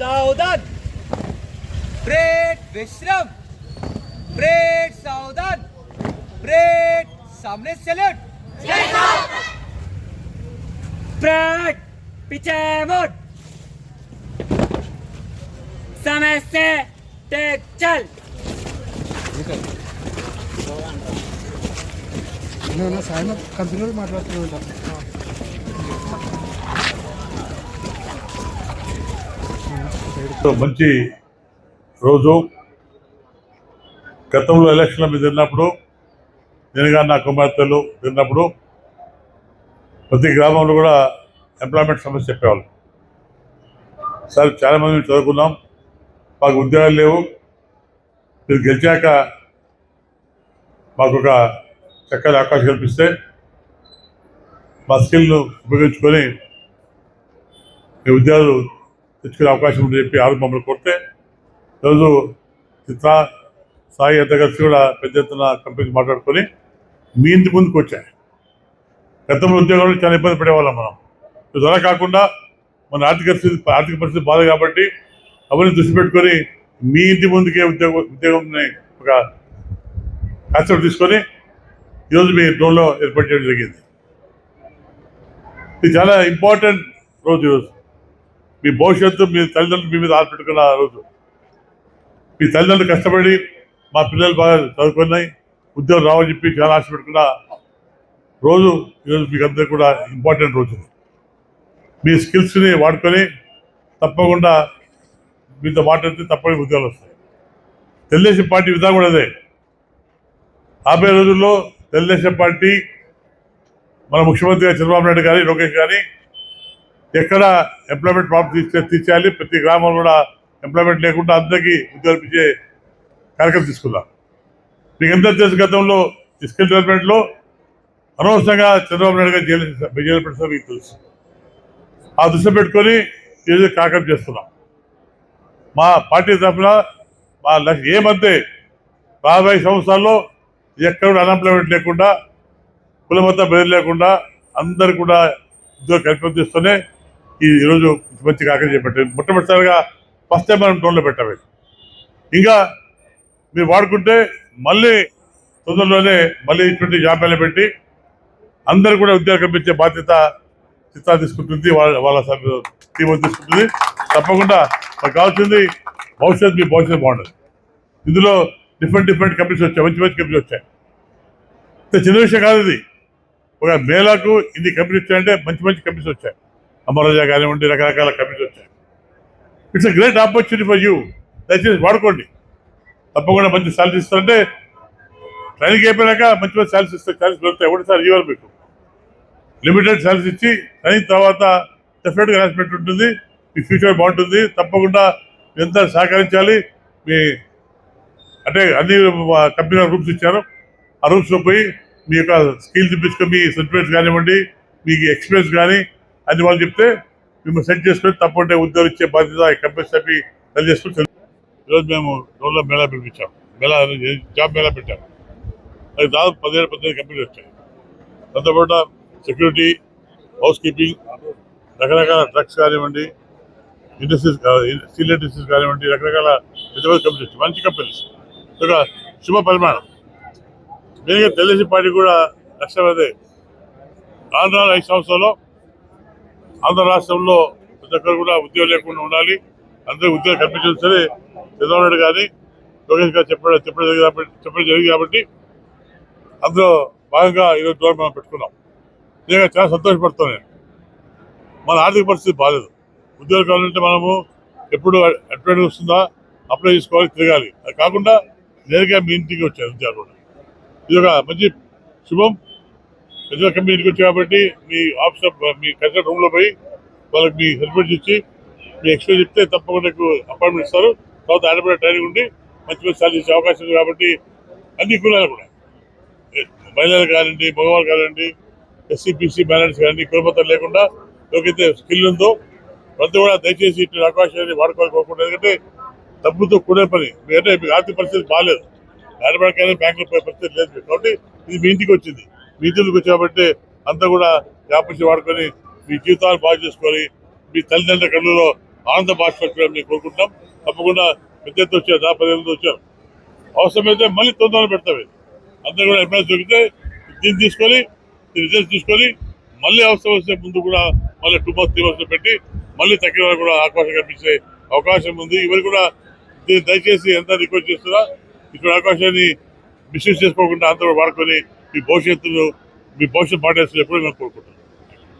सावधान ब्रेड विश्राम ब्रेड सावधान ब्रेड सामने सैल्यूट ब्रेड पीछे मुड़ समय से टेक चल నేను సాయం కంపెనీలో మాట్లాడుతూ మంచి రోజు. గతంలో ఎలక్షన్ల మీద తిన్నప్పుడు నేను కానీ నా కుమార్తెలు తిన్నప్పుడు ప్రతి గ్రామంలో కూడా ఎంప్లాయ్మెంట్ సమస్య చెప్పేవాళ్ళు. సార్ చాలామంది చదువుకున్నాం. మాకు ఉద్యోగాలు లేవు. మీరు గెలిచాక మాకు ఒక చక్కని అవకాశం కల్పిస్తే మా స్కిల్ను ఉపయోగించుకొని మీ ఉద్యోగాలు తెచ్చుకునే అవకాశం ఉందని చెప్పి ఆరు మమ్మల్ని కొడితే ఈరోజు చిత్ర సాయి అంత కలిసి కూడా పెద్ద ఎత్తున కంపెనీకి మాట్లాడుకొని మీ ఇంటి ముందుకు వచ్చాయి. గతంలో ఉద్యోగాలు చాలా ఇబ్బంది పడేవాళ్ళం మనం. ఇది అలా కాకుండా మన ఆర్థిక స్థితి ఆర్థిక పరిస్థితి బాధ కాబట్టి అవన్నీ దృష్టి పెట్టుకొని మీ ఇంటి ముందుకే ఉద్యోగం ఉద్యోగంని ఒక కాన్సెప్ట్ తీసుకొని ఈరోజు మీ డ్రోన్లో ఏర్పాటు చేయడం జరిగింది. ఇది చాలా ఇంపార్టెంట్ రోజు ఈరోజు. మీ భవిష్యత్తు మీ తల్లిదండ్రులు మీ మీద ఆశపెట్టుకున్న రోజు. మీ తల్లిదండ్రులు కష్టపడి మా పిల్లలు బాగా చదువుకున్నాయి ఉద్యోగం రావని చెప్పి చాలా ఆశపెట్టుకున్న రోజు ఈరోజు మీకు అందరికీ కూడా ఇంపార్టెంట్ రోజు. మీ స్కిల్స్ని వాడుకొని తప్పకుండా మీతో మాట్లాడితే తప్పకుండా ఉద్యోగాలు వస్తాయి. తెలుగుదేశం పార్టీ విధానం కూడా అదే. రాబోయే రోజుల్లో తెలుగుదేశం పార్టీ మన ముఖ్యమంత్రి చంద్రబాబు నాయుడు కానీ లోకేష్ కానీ ఎక్కడ ఎంప్లాయ్మెంట్ ప్రాబ్లం తీర్చే తీర్చేయాలి ప్రతి గ్రామంలో కూడా ఎంప్లాయ్మెంట్ లేకుండా అందరికీ ఉద్యోగం ఇచ్చే కార్యక్రమం తీసుకుందాం. మీకు ఎంత తెలుసు గతంలో స్కిల్ డెవలప్మెంట్లో అనవసరంగా చంద్రబాబు నాయుడు గారు జైలు జైలు మీకు తెలుసు. ఆ దృష్టి పెట్టుకొని ఈరోజు కార్యక్రమం చేస్తున్నాం. మా పార్టీ తరఫున మా లక్ష్యం ఏమంతే రాబోయే సంవత్సరాల్లో ఎక్కడ అన్ఎంప్లాయ్మెంట్ లేకుండా కులమత బెదిరి లేకుండా అందరు కూడా ఉద్యోగ కల్పిస్తూనే ఈ ఈరోజు మంచి కార్యక్రమం చేపట్టారు మొట్టమొదటిసారిగా ఫస్ట్ టైం మనం డ్రోన్లో పెట్టాము ఇంకా మీరు వాడుకుంటే మళ్ళీ తొందరలోనే మళ్ళీ ఇటువంటి జాబితాలు పెట్టి అందరు కూడా ఉద్యోగం కల్పించే బాధ్యత చిత్తా తీసుకుంటుంది వాళ్ళ వాళ్ళ తీవ్ర తీసుకుంటుంది. తప్పకుండా మాకు కావాల్సింది భవిష్యత్తు మీ భవిష్యత్తు బాగుంటుంది ఇందులో డిఫరెంట్ డిఫరెంట్ కంపెనీస్ వచ్చాయి మంచి మంచి కంపెనీస్ వచ్చాయి. చిన్న విషయం కాదు ఇది. ఒక మేళాకు ఇన్ని కంపెనీస్ వచ్చాయంటే మంచి మంచి కంపెనీస్ వచ్చాయి. అమరాజా కానివ్వండి రకరకాల కమిటీలు వచ్చాయి. It's a great opportunity for you దయచేసి వాడుకోండి. తప్పకుండా మంచి శాలరీ ఇస్తారంటే ట్రైనింగ్ అయిపోయాక మంచి మంచి శాలరీస్ ఇస్తారు. శాలరీస్ పెడతాయి ఒకటిసారి ఇవ్వాలి మీకు. లిమిటెడ్ శాలరీస్ ఇచ్చి ట్రైనింగ్ తర్వాత డెఫినెట్గా హెరాస్మెంట్ ఉంటుంది. మీ ఫ్యూచర్ బాగుంటుంది. తప్పకుండా ఎంత సహకరించాలి మీ అంటే అన్ని కంపెనీ రూమ్స్ ఇచ్చారు. ఆ రూమ్స్లో పోయి మీ యొక్క స్కిల్ తెప్పించుకొని మీ సర్టిఫికేట్స్ కానివ్వండి మీకు ఎక్స్పీరియన్స్ కానీ అది వాళ్ళు చెప్తే మిమ్మల్ని సెట్ చేసుకొని తప్పకుండా ఉద్యోగం ఇచ్చే బాధ్యత కంపల్సరీ కంపెనీస్ చెప్పి సెల్ ఈరోజు మేము రోజులో మేళా పిలిపించాం మేళా జాబ్ మేళా పెట్టాం. అది దాదాపు పదిహేను పదిహేను కంపెనీలు వచ్చాయి. దాంతోపాటు సెక్యూరిటీ హౌస్ కీపింగ్ రకరకాల డ్రగ్స్ కానివ్వండి ఇండస్ట్రీస్ స్టీల్ ఇండస్ట్రీస్ కానివ్వండి రకరకాల పెద్ద పెద్ద కంపెనీస్ మంచి కంపెనీస్ ఒక శుభ పరిమాణం. మెయిన్గా తెలుగుదేశం పార్టీ కూడా లక్ష్యం అదే. నాలుగు ఐదు సంవత్సరాల్లో ఆంధ్ర రాష్ట్రంలో ప్రతి ఒక్కరు కూడా ఉద్యోగం లేకుండా ఉండాలి. అందరికీ ఉద్యోగం కల్పించడం సరే. చంద్రబాబు నాయుడు కానీ లోకేష్ గారు చెప్పడం చెప్పడం జరిగింది కాబట్టి చెప్పడం జరిగింది కాబట్టి అందులో భాగంగా ఈరోజు దూరం మనం పెట్టుకున్నాం. నిజంగా చాలా సంతోషపడుతున్నాను నేను. మన ఆర్థిక పరిస్థితి బాగాలేదు ఉద్యోగం కావాలంటే మనము ఎప్పుడు అడ్వర్టైజ్ వస్తుందా అప్లై చేసుకోవాలి తిరగాలి. అది కాకుండా నేరుగా మీ ఇంటికి వచ్చారు ఉద్యోగాలు ఇది ఒక మంచి శుభం. పెద్ద కంపెనీకి వచ్చి కాబట్టి మీ ఆఫీస్ మీ కన్సల్ట్ రూమ్లో పోయి వాళ్ళకి మీ హెల్మెట్ ఇచ్చి మీ ఎక్స్పీరియన్స్ చెప్తే తప్పకుండా మీకు అపాయింట్మెంట్ ఇస్తారు. తర్వాత ఆడపడే ట్రైనింగ్ ఉండి మంచి మంచి సాధన చేసే అవకాశం ఉంది కాబట్టి అన్ని కులాలు కూడా. మహిళలు కానివ్వండి మగవాళ్ళు కానివ్వండి ఎస్సీ బ్యాలెన్స్ కానీ కులపత్రం లేకుండా ఎవరికైతే స్కిల్ ఉందో ప్రతి కూడా దయచేసి ఇటువంటి అవకాశాన్ని వాడుకోవాలనుకోకుండా ఎందుకంటే డబ్బుతో కూడే పని. ఎందుకంటే మీకు ఆర్థిక పరిస్థితి బాగాలేదు ఆడపడకైనా బ్యాంకులో పోయే పరిస్థితి లేదు. కాబట్టి ఇది మీ ఇంటికి వచ్చింది. వీధులకు ఇంటికి అంతా కూడా వ్యాపారం వాడుకొని మీ జీవితాలు బాగు చేసుకొని మీ తల్లిదండ్రుల కళ్ళలో ఆనంద భాషపెట్టడం మేము కోరుకుంటాం తప్పకుండా పెద్ద ఎత్తు వచ్చారు నా పదేళ్ళతో వచ్చారు. అవసరమైతే మళ్ళీ తొందరగా పెడతాం అందరూ కూడా ఎమ్మెల్యే దొరికితే దీన్ని తీసుకొని రిజల్ట్ తీసుకొని మళ్ళీ అవసరం వస్తే ముందు కూడా మళ్ళీ టూ మంత్స్ త్రీ మంత్స్ పెట్టి మళ్ళీ తగ్గిన వారికి కూడా అవకాశం కనిపించే అవకాశం ఉంది. ఇవన్నీ కూడా దీన్ని దయచేసి ఎంత రిక్వెస్ట్ చేస్తున్నా ఇక్కడ అవకాశాన్ని మిస్యూజ్ చేసుకోకుండా అందరూ వాడుకొని మీ భవిష్యత్తులో మీ భవిష్యత్ పాటేస్తులు ఎప్పుడూ మేము కోరుకుంటున్నాం